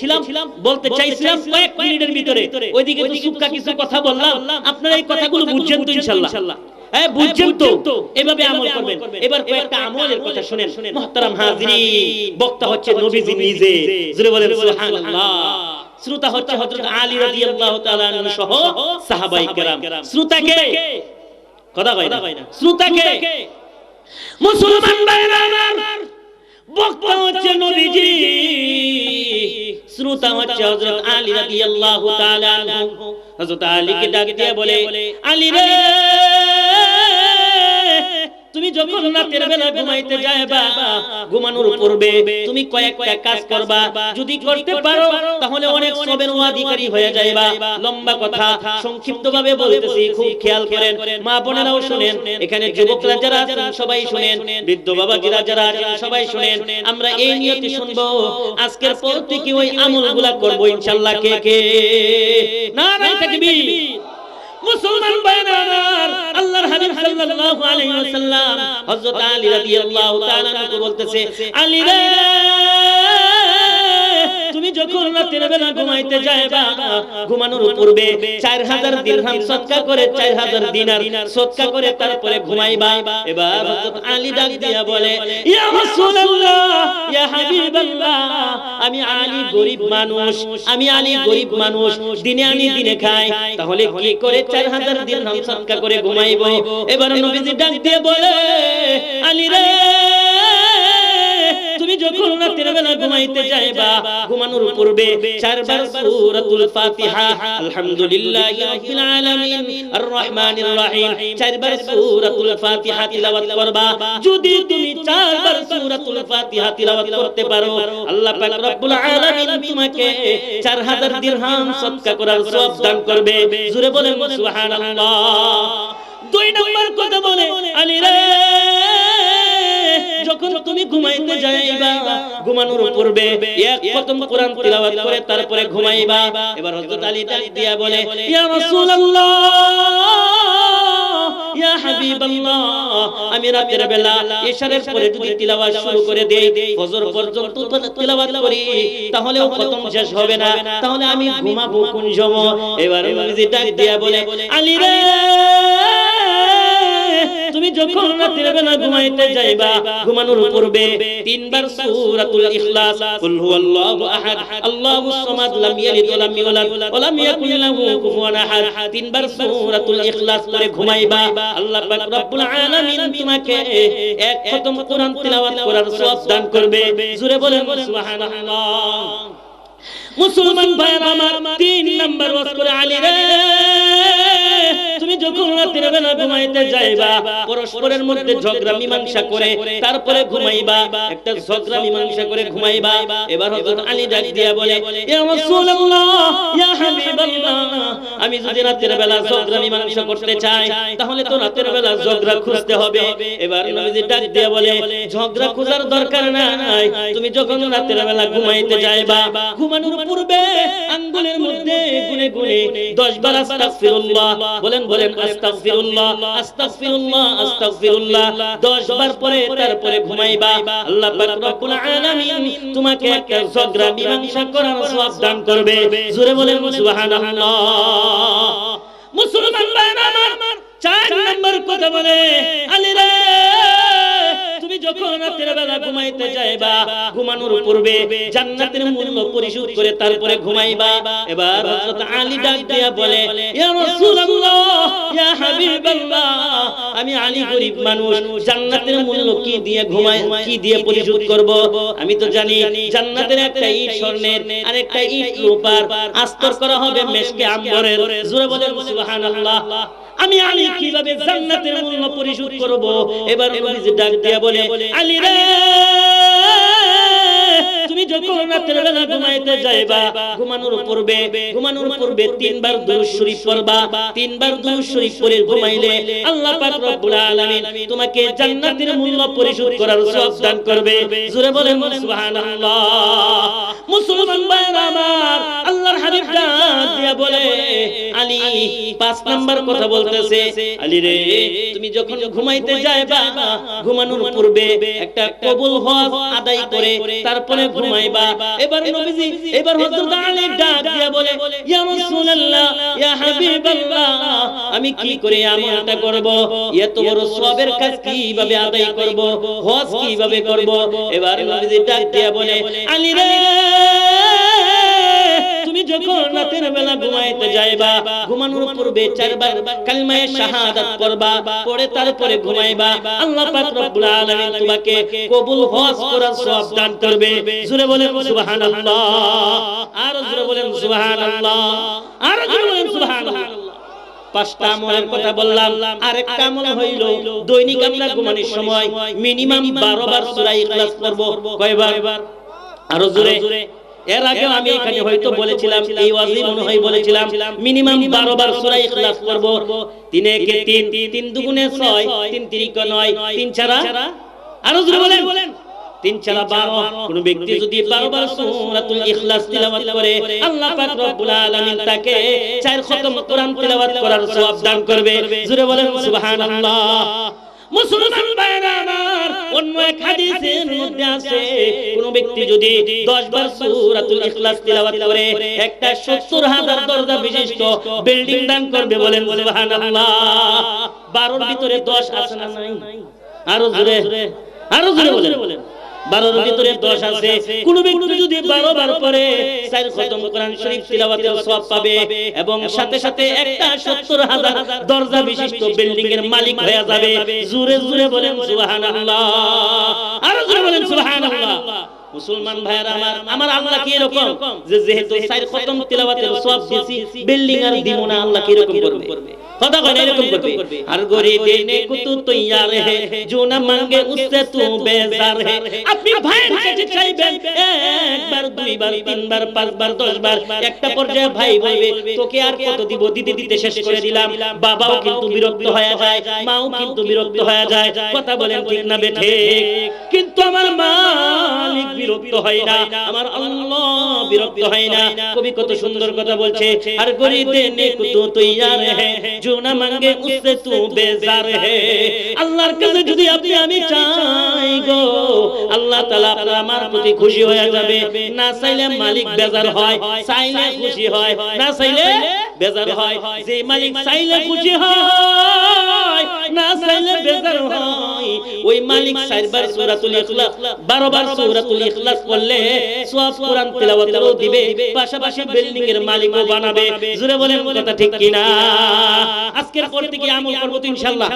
ছিলাম বলতে চাইছিলাম কয়েক মিনিটের ভিতরে। ওইদিকে সুক্কা কিছু কথা বললাম। আপনারা এই কথাগুলো বুঝছেন তো ইনশাআল্লাহ হ্যাঁ বুঝছেন তো। এভাবে আমল করবেন। এবার কয়েকটা আমলের কথা শুনেন। মুহতারাম হাজিরি বক্তা হচ্ছে নবীজি নিজে। জোরে বলেন সুবহানাল্লাহ। শ্রোতা হচ্ছে হযরত আলী রাদিয়াল্লাহু তাআলা আনহু সহ সাহাবায়ে কেরাম। শ্রোতাকে কথা কয় না। শ্রোতাকে মুসলমান ভাইরা বক্তা হচ্ছে নবীজি। শ্রোতা হচ্ছে হযরত আলী রাদিয়াল্লাহু তাআলা হযরত আলী রে! তুমি যখন রাতের বেলা ঘুমাইতে যাইবা ঘুমানোর পূর্বে তুমি কয়েকটা কাজ করবা। যদি করতে পারো তাহলে অনেক সবের অধিকারী হয়ে যাইবা। লম্বা কথা সংক্ষিপ্ত ভাবে বলতেছি খুব খেয়াল করেন। মা বোনেরাও শুনেন এখানে যুবকরা যারা আছেন সবাই শুনেন বৃদ্ধ বাবাজিরা যারা আছেন সবাই শুনেন। আমরা এই নিয়তে শুনব আজকের পর থেকে ওই আমলগুলা করব ইনশাআল্লাহ কে? কে? নারায়ে তাকবীর মুসলমান আমার আল্লাহর হাবিব সাল্লাল্লাহু আলাইহি ওয়াসাল্লাম হযরত আলী রাদিয়াল্লাহু তাআলা বলতেছে আলী রে যখন বেলা ঘুমাইতে ঘুমানোর পূর্বে 4000 দিরহাম সদকা করে 4000 দিনার করে তারপরে এবার আলী ডাক দিয়া বলে, ইয়া রাসূলুল্লাহ, ইয়া হাবিবাল্লাহ, আমি আলী গরিব মানুষ, আমি আলী গরিব মানুষ, দিনে আনি দিনে খাই। তাহলে কি করে 4000 দিরহাম সদকা করে ঘুমাইবো? এবার নবীজি ডাক দিয়ে বলে, আলী রে যখন রাতের বেলা ঘুমাইতে যাইবা, ঘুমানোর পূর্বে চারবার সূরাতুল ফাতিহা, আলহামদুলিল্লাহি রাব্বিল আলামিন আর রহমানির রহিম, চারবার সূরাতুল ফাতিহা তিলাওয়াত করবা। যদি তুমি চারবার সূরাতুল ফাতিহা তিলাওয়াত করতে পারো, আল্লাহ পাক রব্বুল আলামিন তোমাকে 4000 দিরহাম সদকা করার সওয়াব দান করবে। জোরে বলেন সুবহানাল্লাহ। দুই নম্বর কথা বলে, আলী রে যখন তুমি ঘুমাইতে যাইবা, ঘুমানোর পূর্বে এক খতম কোরআন তিলাওয়াত করে তারপরে ঘুমাইবা। এবার হযরত আলী ডাক দিয়া বলে, ইয়া রাসূলুল্লাহ, ইয়া হাবিবাল্লাহ, আমি রাতের বেলা ইশারের পরে যদি তিলাওয়াত শুরু করে দেই, ফজর পর্যন্ত তিলাওয়াত করি, তাহলেও খতম শেষ হবে না। তাহলে আমি ঘুমাবো কোন সময়? এবার ডাক দিয়া বলে, আলী রে যখন রাতের বেলা ঘুমাইতে যাইবা, ঘুমানোর পূর্বে তিনবার সূরাতুল ইখলাস, কুল হুয়াল্লাহু আহাদ আল্লাহুস সামাদ, লাম ইয়ালিদ ওয়া লাম ইউলাদ, ওয়া লাম ইয়াকুল লাহু কুফুয়ান আহাদ। তিনবার সূরাতুল ইখলাস করে ঘুমাইবা, আল্লাহ পাক রব্বুল আলামিন তোমাকে এক খতম কোরআন তিলাওয়াত করার সওয়াব দান করবে। জোরে বলেন, সুবহানাল্লাহ। মুসলমান ভাইরা আমার তিন নাম্বার ওয়াজ করে আলী রে। আমি যদি রাতের বেলা ঝগড়া মীমাংসা করতে চাই, তাহলে তো রাতের বেলা ঝগড়া খুঁজতে হবে। এবার ডাক দিয়া বলে, ঝগড়া খোঁজার দরকার নাই। তুমি যখন রাতের বেলা ঘুমাইতে যাইবা, ঘুমানোর পূর্বে আঙ্গুলের মধ্যে গুনে গুনে 10 বার আস্তাগফিরুল্লাহ। বলেন বলেন, আস্তাগফিরুল্লাহ আস্তাগফিরুল্লাহ আস্তাগফিরুল্লাহ। 10 বার পরে তারপরে ঘুমাইবা। আল্লাহ পাক রব্বুল আলামিন তোমাকে একটা ঝগড়া, মীমাংসা, করার সওয়াব দান করবে। জোরে বলেন, সুবহানাল্লাহ। মুসলমান ভাইরা আমার, চার নম্বর কথা বলে আলী রে যখন রাতের বেলা ঘুমাইতে যাইবা, ঘুমানোর পূর্বে জান্নাতের মূল্য পরিশোধ করে তারপরে ঘুমাইবা। এবার হযরত আলী ডাক দিয়া বলে, ইয়া রাসূলুল্লাহ, ইয়া হাবিবাল্লাহ, আমি আলী গরিব মানুষ, জান্নাতের মূল্য কি দিয়ে ঘুমাই, কি দিয়ে পরিশোধ করব? আমি তো জানি জান্নাতের একটা ইট স্বর্ণের আর একটা ইট রূপার আস্তর করা হবে মেশকে আম্বরের। জোরে বলেন, সুবহানাল্লাহ আমি আলী কীভাবে জান্নাতের মূল্য পরিশোধ করব? এবার ডাক দিয়া বলে আলী রে যখন তোমাকে জান্নাতের মূল্য পরিশোধ করার দান করবে। বলেন মুসলমান আল্লাহর বলে, আলী, পাঁচ নাম্বার কথা বলতেছে। আলী রে, তুমি যখন ঘুমাইতে যাইবা, ঘুমানোর পূর্বে একটা কবুল আদায় করে, তারপরে এবার নবীজি এবার হযরত আলী ডাক দিয়ে বলে ইয়া রাসূলুল্লাহ ইয়া হাবিবাল্লাহ আমি কি করে আমলটা করব? এত বড় সওয়াবের কাজ কীভাবে আদায় করব? হজ কীভাবে করব? এবার নবীজি ডাক দিয়া বলে আলী রে যখন রাতের বেলা ঘুমাইতে যাইবা? ঘুমানোর পূর্বে চারবার কালিমায়ে শাহাদাত পড়বা, পড়ে তারপরে ঘুমাইবা। আল্লাহ পাক রব্বুল আলামিন তোমাকে কবুল, হজ করার সওয়াব দান করবে। জোরে বলেন সুবহানাল্লাহ। আর জোরে বলেন সুবহানাল্লাহ। আর জোরে বলেন সুবহানাল্লাহ। পাঁচটা আমলের কথা বললাম। আরেকটা আমল হইল দৈনিক আমরা ঘুমানোর সময় মিনিমাম বারো বার সূরা ইখলাস পড়ব। কয়বার? আরও জোরে। এর আগে আমি এখানে হয়তো বলেছিলাম এই ওয়াজি মনে হয় বলেছিলাম মিনিমাম 12 বার সূরা ইখলাস পড়ব। তিনে একে তিন তিন দুগুণে ছয় তিন তিরিক নয় তিন ছাড়া? আরও জোরে বলেন। তিন ছাড়া বারো। কোন ব্যক্তি যদি বারো বার সূরাতুল ইখলাস তিলাওয়াত করে আল্লাহ পাক রব্বুল আলামিন তাকে চার খতম কোরআন তিলাওয়াত করার সওয়াব দান করবে। জোরে বলেন সুবহানাল্লাহ। মুসলমান ভাইরা আমার, অন্য এক হাদিসের মধ্যে আছে। কোন ব্যক্তি যদি 10 বার সূরাতুল ইখলাস তিলাওয়াত করে, একটা 70 হাজার দরজা বিশিষ্ট বিল্ডিং দান করবে বলেন, সুবহানাল্লাহ। 12 ভিতরে 10 আছে না নাই? আরও জোরে আরও জোরে বলেন। বারোর ভিতরে দশ আছে। কোন ব্যক্তি যদি বারো বার পরে চার খতম কোরআন শরীফ তিলাওয়াতের সব পাবে এবং সাথে সাথে একটা সত্তর হাজার দরজা বিশিষ্ট বিল্ডিং এর মালিক হয়ে যাবে। জোরে জুড়ে বলেন সুবহানাল্লাহ। আরও জুড়ে বলেন সুবহানাল্লাহ। মুসলমান ভাইয়ের আমার আমার আল্লাহ কি এরকম? যে যেহেতু সাইর খতম তেলাওয়াতের সওয়াব বেশি বিল্ডিং আর দিব না, আল্লাহ কি এরকম করবে? কথা কয় এরকম করবে? আর গরি দেনে কুতু তৈয়ার হে, জুনা মাঙ্গে উসে তু বেজার হে। আপনি ভাই কাছে চাইবেন, একবার, দুইবার, তিনবার, পাঁচবার, দশবার, একটা পর্যায়ে ভাই বলবে, তোকে আর কত দিব? দিতে দিতে শেষ করে দিলাম। বাবাও কিন্তু বিরক্ত হয়ে যায়, মাও কিন্তু বিরক্ত হয়ে যায়। কথা বলেন ঠিক না বেঠে কিন্তু আমার মালিক বিরক্ত হয় না। আমার আল্লাহ বিরক্ত হয় না। কবি কত সুন্দর কথা বলছে। আর গরিবে দেনে তো তৈয়ার হে। জো না মাঙ্গে উসসে তু বেজার হে। আল্লাহর কাছে যদি আপনি আমি চাই গো আল্লাহ তাআলা আপনার আমার প্রতি খুশি হয়ে যাবে। না চাইলে মালিক বেজার হয়। চাইলে খুশি হয়। না চাইলে বেজার হয়। যে মালিক চাইলে খুশি হয়। না চাইলে বেজার হয়। ওই মালিক চারবার সূরাতুল ইখলাস 12 বার সূরাতুল ইখলাস পড়লে সওয়াব কোরআন তেলাওয়াতেরও দিবে, পাশাপাশি বিল্ডিং এর মালিকও বানাবে। জোরে বলেন কথা ঠিক কিনা? আজকের পর থেকে আমল করব তো ইনশাআল্লাহ।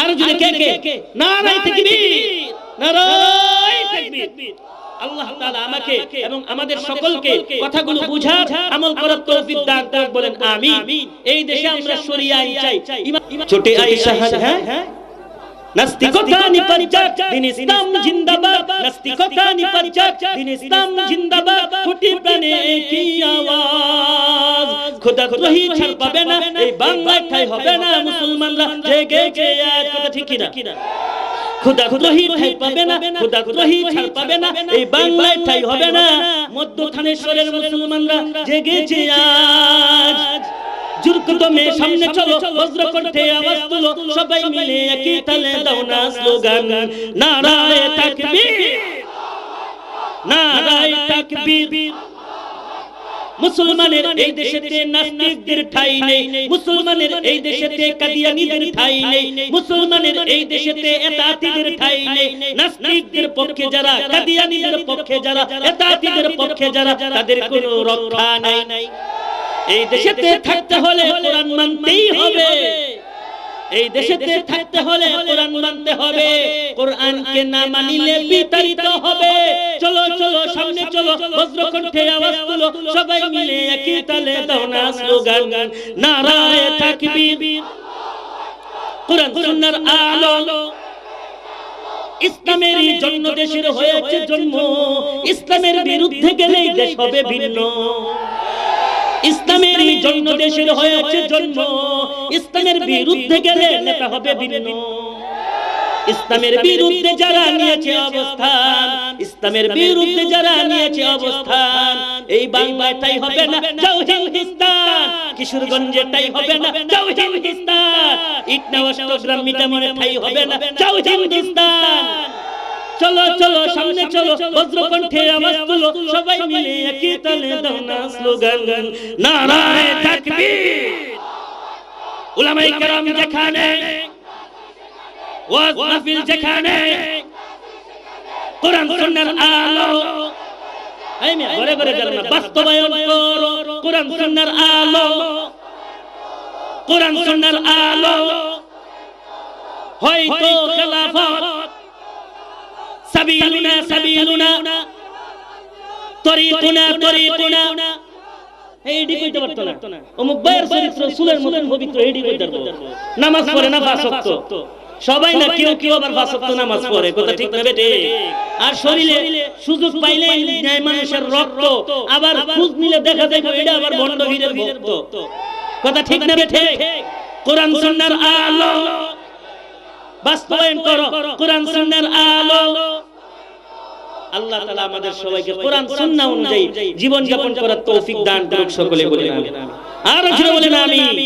আর যদি কে কে? নারাই তাকবীর। নারাই তাকবীর। আল্লাহ তাআলা আমাকে এবং আমাদের সকলকে কথাগুলো বুঝার, আমল করার তৌফিক দান করুন বলেন, আমিন। এই দেশে আমরা শরিয়া আইন চাই। ছোটে আয়েশা হ্যাঁ? নাস্তিকতা নিপঞ্চাক দিন ইসলাম জিন্দাবাদ নাস্তিকতা নিপঞ্চাক দিন ইসলাম জিন্দাবাদ কোটি প্রাণে কি আওয়াজ? খোদা দ্রোহী ছাড় পাবে না এই বাংলায় ঠাই হবে না মুসলমানরা জেগে গে এক কথা ঠিক কিনা? খুদা দ্রোহী ঠাই পাবে না খুদা দ্রোহী ছাড় পাবে না এই বাংলায় ঠাই হবে না মধ্য থানেশ্বরের মুসলমানরা জেগেছে আজ জুরকদমে সামনে চলো বজ্র কণ্ঠে আওয়াজ তুলো সবাই মিলে একই তালে দাও না স্লোগান। নারায়ে তাকবীর। নারায়ে তাকবীর। মুসলমানের এই দেশেতে নাস্তিকদের ঠাই নেই। মুসলমানের এই দেশেতে কাদিয়ানীদের ঠাই নেই। মুসলমানের এই দেশেতে এতাতিদের ঠাই নেই। নাস্তিকদের পক্ষে যারা কাদিয়ানীদের পক্ষে যারা এতাতিদের পক্ষে যারা তাদের কোনো রক্ষা নাই। এই দেশেতে থাকতে হলে কোরআন মানতেই হবে। এই দেশেতে থাকতে হলে কোরআন মানতে হবে। কোরআনকে না মানিলে বিতাড়িত হবে। চলো চলো সামনে চলো বজ্রকণ্ঠে আওয়াজ তুলো। সবাই মিলে একই তালে দাও না স্লোগান। নারায়ে তাকবীর। কোরআন সুন্নাহর আলো। ইসলামের জন্য দেশের হয়েছে জন্ম। ইসলামের বিরুদ্ধে গেলেই দেশ হবে ভিন্ন। ইসলামের জন্য দেশের হয়েছে জন্ম। ইসলামের বিরুদ্ধে গেলে নেতা হবে ভিন্ন। ইসলামের বিরুদ্ধে যারা নিয়েছে অবস্থান, ইসলামের বিরুদ্ধে যারা নিয়েছে অবস্থান, এই বাংলায় তাই হবে না যাও হিন্দুস্তান কিশোরগঞ্জে তাই হবে না যাও হিন্দুস্তান ইটনা অষ্টগ্রাম মিটামনে ঠাই হবে না যাও হিন্দুস্তান চলো চলো সামনে চলো বজ্রকণ্ঠে আওয়াজ তুলো সবাই মিলে একই তালে দাও না স্লোগান। নারায়ে তাকবীর উলামায়ে কেরাম যেখানে ওয়াজ মাহফিল যেখানে কোরআন সুন্নাহর আলো। এই মিয়া ঘরে ঘরে গেল না বাস্তবায়ন করো। কোরআন সুন্নাহর আলো। কোরআন সুন্নাহর আলো। হয়তো খেলাফত সাবিলুনা তরিকুনা তরিকুনা। এইডি কইতে পারতো না। অমুক ভাইয়ের চরিত্র সুলের মতন পবিত্র এইডি কইতে পারতো। নামাজ পড়ে না ফাঁসক্ত সবাই না কেউ কেউ আবার ফাঁসক্ত নামাজ পড়ে। কথা ঠিক না বেটে? আর শরীরে সুযোগ পাইলে ন্যায় মানুষের রক্ত। আবার খোঁজ নিলে দেখা দেখো এটা আবার বন্ড হীরের ভক্ত। কথা ঠিক না বেটে? কোরআন সুন্নাহর আলো। বাস্তবায়ন করো। কোরআন সুন্নাহর আলো। আল্লাহ তালা আমাদের সবাইকে কোরআন সুন্নাহ অনুযায়ী জীবনযাপন করার তৌফিক দান করুক সকলে বলে আমিন। আর জোরে বলেন আমিন।